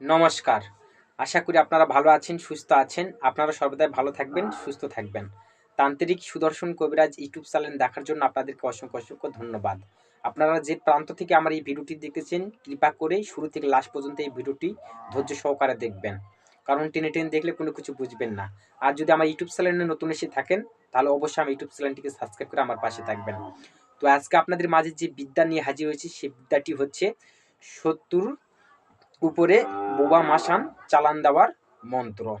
নমস্কার। আশা করি আপনারা ভালো আছেন, সুস্থ আছেন। আপনারা সর্বদাই ভালো থাকবেন, সুস্থ থাকবেন। তান্ত্রিক সুদর্শন কবিরাজ ইউটিউব চ্যানেল দেখার জন্য আপনাদেরকে অসংখ্য অসংখ্য ধন্যবাদ। আপনারা যে প্রান্ত থেকে আমার এই ভিডিওটি দেখতেছেন, কৃপা করে শুরু থেকে লাস্ট পর্যন্ত এই ভিডিওটি ধৈর্য সহকারে দেখবেন। কারণ টেনে টেনে দেখলে কোনো কিছু বুঝবেন না। আর যদি আমার ইউটিউব চ্যানেলে নতুন এসে থাকেন, তাহলে অবশ্যই আমার ইউটিউব চ্যানেলটিকে সাবস্ক্রাইব করে আমার পাশে থাকবেন। তো আজকে আপনাদের মাঝে যে বিদ্যা নিয়ে হাজির হয়েছি সেই বিদ্যাটি হচ্ছে শত্রুর উপরে বোবা মাসান চালান দেওয়ার মন্ত্র।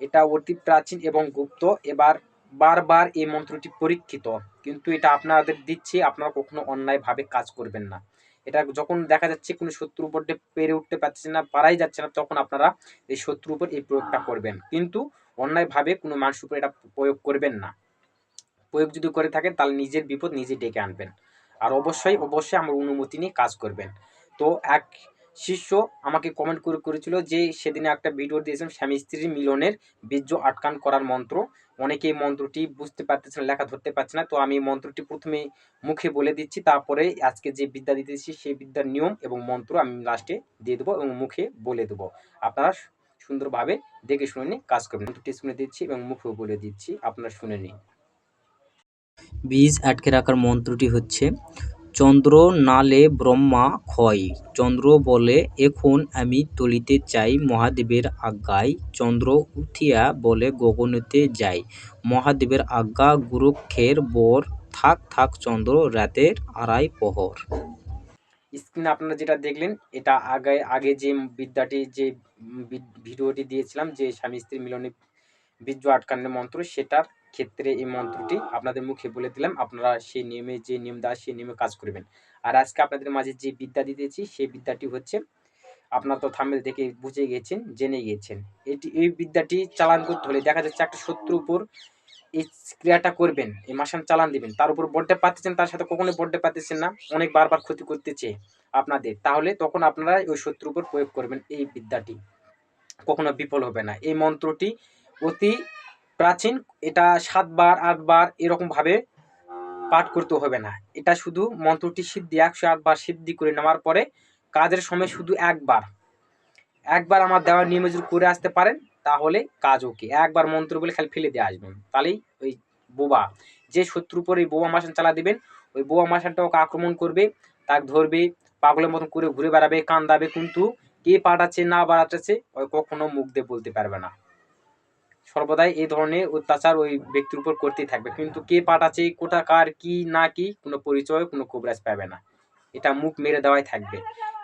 এটা অতি প্রাচীন এবং গুপ্ত। এবার বারবার এই মন্ত্রটি পরীক্ষিত। কিন্তু এটা আপনাদের দিচ্ছি, আপনারা কখনো অন্যায়ভাবে কাজ করবেন না। এটা যখন দেখা যাচ্ছে কোনো শত্রুর উপর পেরে উঠতে পারছে না, পারাই যাচ্ছে না, তখন আপনারা এই শত্রুর উপর এই প্রয়োগটা করবেন। কিন্তু অন্যায়ভাবে কোনো মানুষের উপর এটা প্রয়োগ করবেন না। প্রয়োগ যদি করে থাকেন, তাহলে নিজের বিপদ নিজে ডেকে আনবেন। আর অবশ্যই অবশ্যই আমার অনুমতি নিয়ে কাজ করবেন। তো এক শিষ্য আমাকে কমেন্ট করে করেছিল যে, সেদিনে একটা ভিডিও দিয়েছিলাম স্বামী স্ত্রীর মিলনের বীর্য আটকান করার মন্ত্র। অনেকে মন্ত্রটি বুঝতে পারতেছে না লেখা ধরতে পারছে না। তো আমি মন্ত্রটি প্রথমে মুখে বলে দিচ্ছি, তারপরে আজকে যে বিদ্যা দিতেছি সেই বিদ্যার নিয়ম এবং মন্ত্র আমি লাস্টে দিয়ে দেবো এবং মুখে বলে দেবো। আপনারা সুন্দরভাবে দেখে শুনে নিয়ে কাজ করবেন। মন্ত্রটি শুনে দিচ্ছি এবং মুখেও বলে দিচ্ছি, আপনারা শুনে নিন। বীজ আটকে রাখার মন্ত্রটি হচ্ছে চন্দ্র নালে ব্রহ্মা ক্ষয়। চন্দ্র বলে, এখন আমি তলিতে চাই মহাদেবের আজ্ঞায়। চন্দ্র উঠিয়া বলে, গগনেতে যাই। মহাদেবের আজ্ঞা, গুরুক্ষের বর, থাক থাক চন্দ্র, রাতের আড়াই প্রহর। স্ক্রিনে আপনারা যেটা দেখলেন, এটা আগে আগে যে বিদ্যাটি, যে ভিডিওটি দিয়েছিলাম, যে স্বামী স্ত্রী মিলনে বীর্য আটকানোর মন্ত্র, সেটার ক্ষেত্রে এই মন্ত্রটি আপনাদের মুখে বলে দিলাম। আপনারা সেই নিয়মে, যে নিয়ম দেওয়া সেই নিয়মে কাজ করবেন। আর আজকে আপনাদের মাঝে যে বিদ্যা দিতেছি সেই বিদ্যাটি হচ্ছে, আপনারা তো থামেল থেকে বুঝে গিয়েছেন জেনে গিয়েছেন এটি, এই বিদ্যাটি চালান করতে হলে দেখা যাচ্ছে একটা শত্রুর উপর এই ক্রিয়াটা করবেন, এই মাসান চালান দিবেন। তার উপর বড্ডে পাচ্ছেন তার সাথে কখনোই বড্ডে পাচ্ছেন না। অনেক বারবার ক্ষতি করতেছে আপনাদের। তাহলে তখন আপনারা ওই শত্রুর উপর প্রয়োগ করবেন এই বিদ্যাটি। কখনো বিফল হবে না। এই মন্ত্রটি অতি প্রাচীন, এটা সাতবার, আটবার এরকমভাবে পাঠ করতে হবে না। এটা শুধু মন্ত্রটি সিদ্ধি, একশো আটবার সিদ্ধি করে নেওয়ার পরে কাজের সময় শুধু একবার। একবার আমার দেওয়ার নিয়মে যদি করে আসতে পারেন, তাহলে কাজ ওকে। একবার মন্ত্র বলে খালি ফেলে দিয়ে আসবেন। তাহলেই ওই বোবা, যে শত্রুর উপর এই বোবা মাসান চালা দিবেন, ওই বোবা মাসানটা ওকে আক্রমণ করবে, তাকে ধরবে, পাগলের মতন করে ঘুরে বেড়াবে, কান্দাবে, কিন্তু কে পাঠাচ্ছে না বাড়াচ্ছে ওই কখনো মুখ দিয়ে বলতে পারবে না। সর্বদাই এই ধরনের অত্যাচার ওই ব্যক্তির উপর করতেই থাকবে। কিন্তু কে পাঠাচ্ছে কোটা কার, কি, না, কি, কোনো পরিচয়, কোনো কবরাজ পাবে না। এটা মুখ মেরে দেওয়াই থাকবে।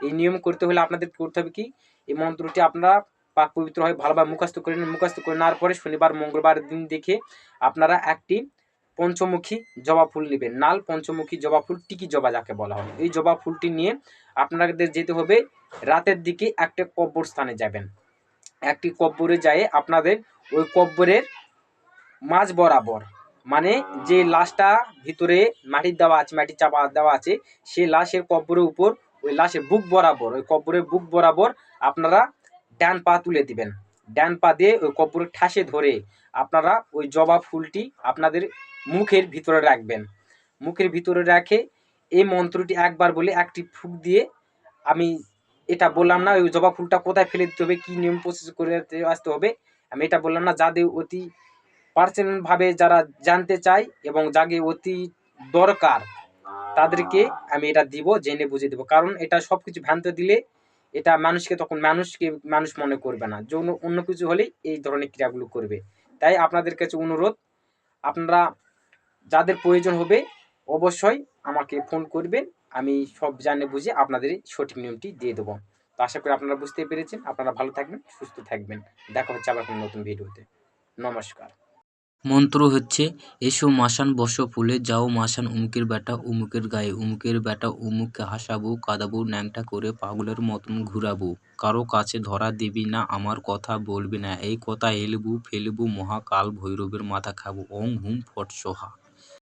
এই নিয়ম করতে হলে আপনাদের করতে হবে কি, এই মন্ত্রটি আপনারা পাক পবিত্র হয় ভালোভাবে মুখস্থ করে নিন। মুখস্থ করে নেওয়ার পরে শনিবার, মঙ্গলবার দিন দেখে আপনারা একটি পঞ্চমুখী জবা ফুল নেবেন। নাল, পঞ্চমুখী জবা ফুল, টিকি জবা যাকে বলা হয়। এই জবা ফুলটি নিয়ে আপনাদের যেতে হবে। রাতের দিকে একটা কব্বর স্থানে যাবেন। একটি কব্বরে যায় আপনাদের ওই কব্বরের মাঝ বরাবর। মানে যে লাশটা ভিতরে মাটির দেওয়া আছে মাটির চাপা দেওয়া আছে, সেই লাশের কব্বরের উপর, ওই লাশের বুক বরাবর, ওই কব্বরের বুক বরাবর আপনারা ডান পা তুলে দিবেন। ডান পা দিয়ে ওই কব্বরের ঠাসে ধরে আপনারা ওই জবা ফুলটি আপনাদের মুখের ভিতরে রাখবেন। মুখের ভিতরে রাখে এই মন্ত্রটি একবার বলে একটি ফুক দিয়ে আমি এটা বললাম না, ওই জবা ফুলটা কোথায় ফেলে দিতে হবে, কী নিয়ম প্রসেস করে আসতে হবে আমি এটা বললাম না, যাদের অতি পার্সোনালভাবে যারা জানতে চায় এবং যাকে অতি দরকার, তাদেরকে আমি এটা দিব, জেনে বুঝে দেবো। কারণ এটা সব কিছু ভ্রান্ত দিলে এটা মানুষকে তখন মানুষকে, মানুষ মনে করবে না। যৌন, অন্য- কিছু হলেই এই ধরনের ক্রিয়াগুলো করবে। তাই আপনাদের কাছে অনুরোধ, আপনারা যাদের প্রয়োজন হবে অবশ্যই আমাকে ফোন করবেন, আমি সব জানে বুঝে আপনাদের সঠিক নিয়মটি দিয়ে দেবো। আশা করি আপনারা বুঝতে পেরেছেন। আপনারা ভালো থাকবেন, সুস্থ থাকবেন। দেখা হচ্ছে আবার কোনো নতুন ভিডিওতে। নমস্কার। মন্ত্র হচ্ছে, এসো মাসান বসো ফুলে, যাও মাসান উমুকের বেটা উমুকের গায়ে। উমুকের বেটা উমুককে হাসাবো, কাঁদাবো, ন্যাংটা করে পাগলের মতন ঘুরাবো। কারও কাছে ধরা দিবি না, আমার কথা বলবি না। এই কথা এলবু, ফেলবু মহাকাল ভৈরবের মাথা খাব। ওং হুম ফট সোহা।